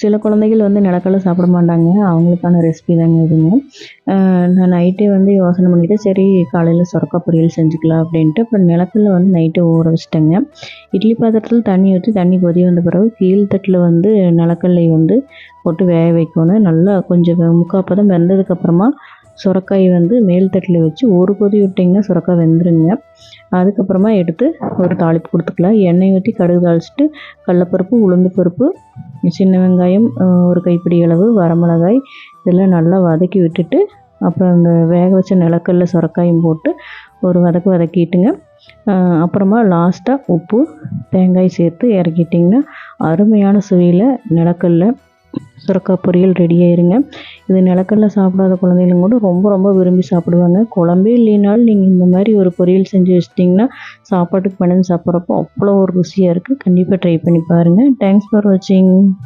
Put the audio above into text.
சில குழந்தைகள் வந்து நிலக்கடலை சாப்பிட மாட்டாங்க. அவங்களுக்கான ரெசிபி தாங்க இதுங்க. நான் நைட்டே வந்து யோசனை பண்ணிவிட்டு சரி காலையில் சுரக்கா பொரியல் செஞ்சுக்கலாம் அப்படின்ட்டு அப்புறம் நிலக்கடலை வந்து நைட்டே ஊற வச்சிட்டேங்க. இட்லி பாத்திரத்தில் தண்ணி ஊற்றி தண்ணி கொதி வந்த பிறகு கீழ்த்தட்டில் வந்து நிலக்கடலை வந்து போட்டு வேக வைக்கணும். நல்லா கொஞ்சம் முக்கால் வெந்ததுக்கப்புறமா சுரக்காய் வந்து மேல் தட்டில் வச்சு ஒரு கொதி விட்டிங்கன்னா சுரக்காய் வெந்துருங்க. அதுக்கப்புறமா எடுத்து ஒரு தாளிப்பு கொடுத்துக்கலாம். எண்ணெய் ஊற்றி கடுகு தாளிச்சிட்டு கடலப்பருப்பு உளுந்து பருப்பு சின்ன வெங்காயம் ஒரு கைப்பிடி அளவு வரமிளகாய் இதெல்லாம் நல்லா வதக்கி விட்டுட்டு அப்புறம் அந்த வேக வச்ச நிலக்கல்ல சுரக்காயும் போட்டு ஒரு வதக்கு வதக்கிட்டுங்க. அப்புறமா லாஸ்ட்டாக உப்பு தேங்காய் சேர்த்து இறக்கிட்டிங்கன்னா அருமையான சுவையில் நிலக்கல்ல சுரக்காய் பொரியல் ரெடி ஆயிருங்க. இது நிலக்கடலை சாப்பிடாத குழந்தைகளும் கூட ரொம்ப ரொம்ப விரும்பி சாப்பிடுவாங்க. குழம்பே இல்லைனாலும் நீங்கள் இந்த மாதிரி ஒரு பொரியல் செஞ்சு வச்சிட்டிங்கன்னா சாப்பாட்டுக்கு பிணைஞ்சு சாப்பிட்றப்போ அவ்வளோ ஒரு ருசியாக இருக்குது கண்டிப்பாக ட்ரை பண்ணி பாருங்கள் தேங்க்ஸ் ஃபார் வாட்சிங்